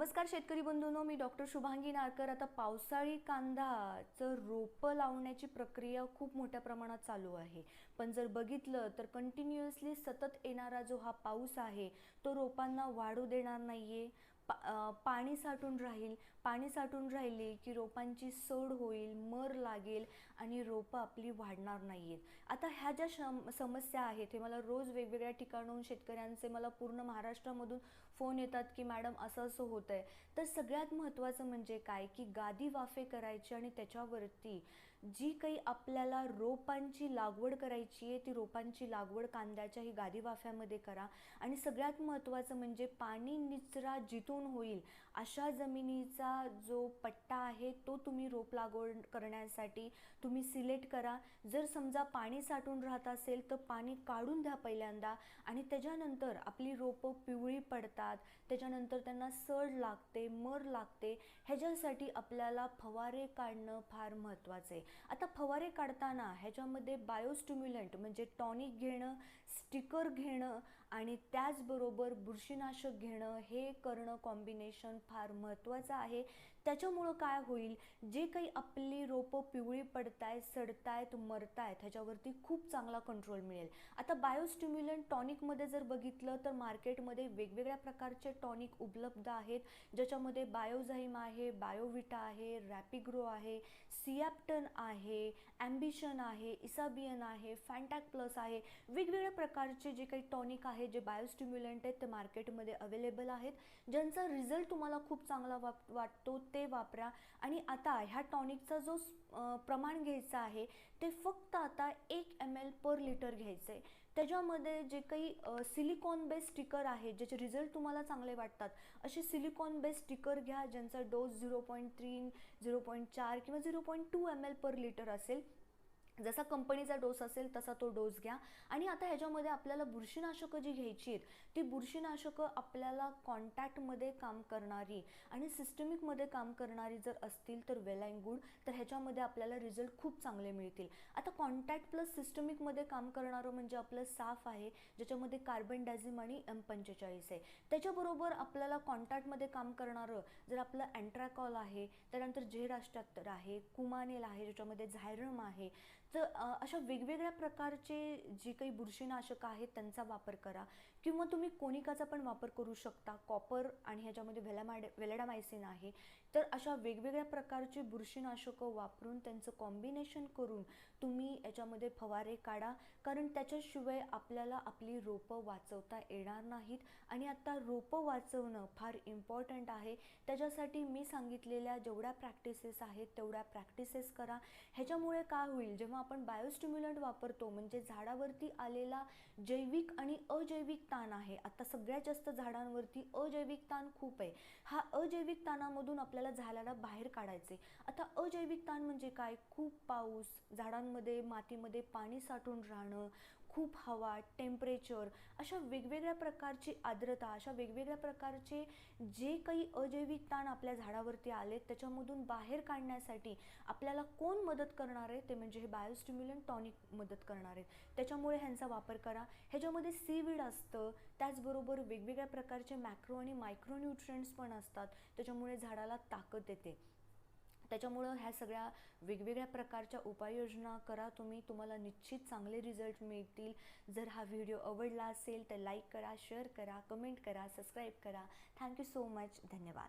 नमस्कार शेतकरी बंधूंनो मी डॉक्टर शुभांगी नारकर. आता पावसाळी कांदाचं रोपं लावण्याची प्रक्रिया खूप मोठ्या प्रमाणात चालू आहे. पण जर बघितलं तर कंटिन्युअसली सतत येणारा जो हा पाऊस आहे तो रोपांना वाढू देणार नाहीये. पा पाणी साठून राहील. पाणी साठून राहिले की रोपांची सड होईल मर लागेल आणि रोपं आपली वाढणार नाही आहेत आता ह्या ज्या शम समस्या आहेत हे मला रोज वेगवेगळ्या ठिकाणून शेतकऱ्यांचे मला पूर्ण महाराष्ट्रामधून फोन येतात की मॅडम असं असं होतं आहे तर सगळ्यात महत्त्वाचं म्हणजे काय? की गादी वाफे करायची आणि त्याच्यावरती जी काही आपल्याला रोपांची लागवड करायची आहे ती रोपांची लागवड कांद्याच्या ही गादी वाफ्यामध्ये करा. आणि सगळ्यात महत्त्वाचं म्हणजे पाणी निचरा जिथून होईल. अशा जमिनीचा जो पट्टा आहे तो तुम्ही रोप लागवड करण्यासाठी तुम्ही सिलेक्ट करा. जर समजा पाणी साठून राहत असेल तर पाणी काढून द्या पहिल्यांदा. आणि त्याच्यानंतर आपली रोपं पिवळी पडतात. त्याच्यानंतर त्यांना सड लागते मर लागते. ह्याच्यासाठी आपल्याला फवारे काढणं फार महत्त्वाचं आहे. आता फवारे काढताना ह्याच्यामध्ये बायोस्टिम्युलंट म्हणजे टॉनिक घेणं स्टिकर घेणं आणि त्याचबरोबर बुरशीनाशक घेणं हे करणं कॉम्बिनेशन फार महत्त्वाचं आहे. त्याच्यामुळं काय होईल? जे काही आपली रोपं पिवळी पडतायत सडतायत मरतायत ह्याच्यावरती खूप चांगला कंट्रोल मिळेल. आता बायोस्टिम्युलंट टॉनिकमध्ये जर बघितलं तर मार्केटमध्ये वेगवेगळ्या प्रकारचे टॉनिक उपलब्ध आहेत. ज्याच्यामध्ये बायोझाईम आहे बायोविटा आहे रॅपिग्रो आहे सियाप्टन आहे ॲम्बिशन आहे इसाबियन आहे फॅन्टॅक प्लस आहे. वेगवेगळ्या प्रकारचे जे काही टॉनिक आहे जे बायोस्टिम्युलंट आहेत ते मार्केटमध्ये अवेलेबल आहेत. ज्यांचा रिझल्ट तुम्हाला खूप चांगला वाटतो ते वापरा. आणि आता ह्या टॉनिकचा जो प्रमाण घ्यायचं आहे ते फक्त आता एक एम एल पर लिटर घ्यायचं आहे त्याच्यामध्ये जे काही सिलिकॉन बेस स्टिकर आहे ज्याचे रिझल्ट तुम्हाला चांगले वाटतात असे सिलिकॉन बेस स्टिकर घ्या ज्यांचा dose zero point three zero point चार किंवा zero point two M L per litre असेल. जसा कंपनीचा डोस असेल तसा तो डोस घ्या. आणि आता ह्याच्यामध्ये आपल्याला बुरशीनाशकं जी घ्यायची आहेत ती बुरशीनाशकं आपल्याला कॉन्टॅक्टमध्ये काम करणारी आणि सिस्टमिकमध्ये काम करणारी जर असतील तर वेल अँड गुड तर ह्याच्यामध्ये आपल्याला रिझल्ट खूप चांगले मिळतील. आता कॉन्टॅक्ट प्लस सिस्टमिकमध्ये काम करणारं म्हणजे आपलं साफ आहे ज्याच्यामध्ये कार्बन डायझिम आणि एम पंचेचाळीस आहे. त्याच्याबरोबर आपल्याला कॉन्टॅक्टमध्ये काम करणारं जर आपलं अँट्रॅकॉल आहे त्यानंतर झेड आहे कुमानेल आहे ज्याच्यामध्ये झायरम आहे तर अशा वेगवेगळ्या प्रकारचे जे काही बुरशीनाशक आहेत त्यांचा वापर करा. किंवा तुम्ही कोनिकाचा पण वापर करू शकता. कॉपर आणि ह्याच्यामध्ये व्हेलामाड वेलेडामायसिन आहे. तर अशा वेगवेगळ्या प्रकारचे बुरशीनाशकं वापरून त्यांचं कॉम्बिनेशन करून तुम्ही याच्यामध्ये फवारे काढा कारण त्याच्याशिवाय आपल्याला आपली रोपं वाचवता येणार नाहीत. आणि आता रोपं वाचवणं फार इम्पॉर्टंट आहे. त्याच्यासाठी मी सांगितलेल्या जेवढ्या प्रॅक्टिसेस आहेत तेवढ्या प्रॅक्टिसेस करा. ह्याच्यामुळे काय होईल जेव्हा आपण बायोस्टिम्युलंट वापरतो म्हणजे झाडावरती आलेला जैविक आणि अजैविक ताण आहे. आता सगळ्यात जास्त झाडांवरती अजैविक ताण खूप आहे. हा अजैविक ताणामधून आपल्याला झाडाला बाहेर काढायचे आता अजैविक ताण म्हणजे काय? खूप पाऊस झाडांमध्ये मातीमध्ये पाणी साठून राहणं खूप हवा टेम्परेचर अशा वेगवेगळ्या प्रकारची आर्द्रता अशा वेगवेगळ्या प्रकारचे जे काही अजैविक ताण आपल्या झाडावरती आलेत त्याच्यामधून बाहेर काढण्यासाठी आपल्याला कोण मदत करणार आहे? ते म्हणजे हे बायोस्टिम्युलंट टॉनिक मदत करणार आहेत. त्याच्यामुळे ह्यांचा वापर करा. ह्याच्यामध्ये सीविड असतं. त्याचबरोबर वेगवेगळ्या प्रकारचे मॅक्रो आणि मायक्रोन्युट्रियंट्स पण असतात. त्याच्यामुळे झाडाला ताकद येते. त्याच्यामुळं ह्या सगळ्या वेगवेगळ्या प्रकारच्या उपाययोजना करा. तुम्ही तुम्हाला निश्चित चांगले रिझल्ट मिळतील. जर हा व्हिडिओ आवडला असेल तर लाईक करा शेअर करा कमेंट करा सबस्क्राईब करा. थँक्यू सो मच धन्यवाद.